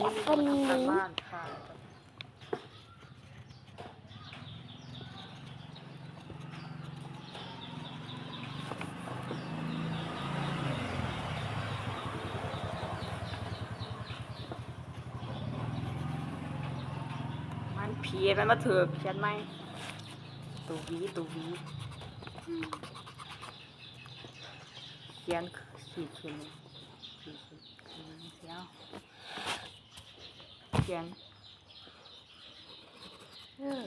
บ้านค่ะมันผีมันมาเถือกฉันไหมตูวีตูวีเขียนขีดขึ้นขีดขึ้นเสียว เขียนเออ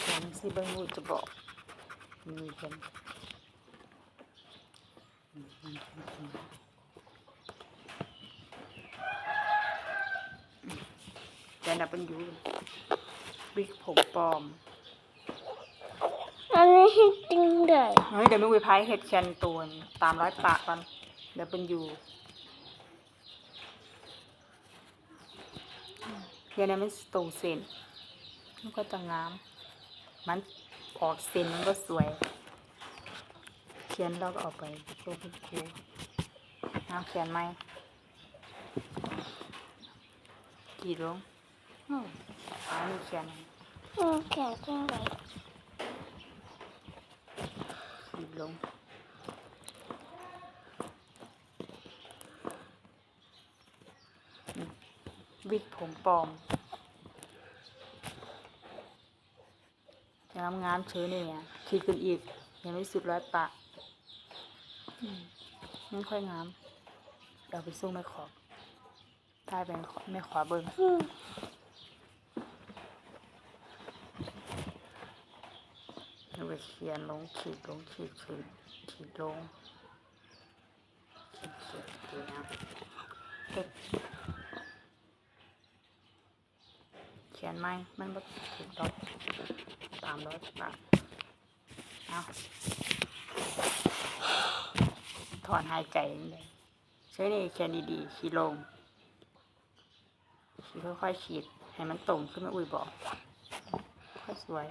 เขียนสิบิ่งมูจะบอกมีเขียนเขียนดับเป็นยูบิ๊กผมปลอมอันนี้ให้ตึงได้เฮ้ยเดี๋ยวมึงไปพายเห็ดแคนตูนตามร้อยปากก่อนเดี๋ยวเป็นยู เดี๋ยวนี้มันตรงเส้นมันก็จะงาม มันออกเส้นมันก็สวย เขียนเราก็เอาไปโชว์คุณครูเอาเขียนไหมกี่ลงอืมอันนี้เขียนอืมแก่จังเลยขีดลง วิกผมปลอมงามงามๆเชื้อเนี่ยขีดขึ้นอีก ยังไม่สุดร้อยปะอืมไม่ค่อยงามเราไปสู้ไม่ขอบถ้าเป็นไม่ขอเบิ้งอืมเราไปเขียนลงขีดลงขีดขีดขีดลงขีดขีดขีดนะเฮ็ดเขียนไหมมันบ่ถูกต้องตามร้อยปากเอาถอนหายใจเลยใช้นี่เขียนดีๆขีดลงขีดค่อยๆขีด ให้มันตรงขึ้นมาอุ้ยบอก ค่อยสวย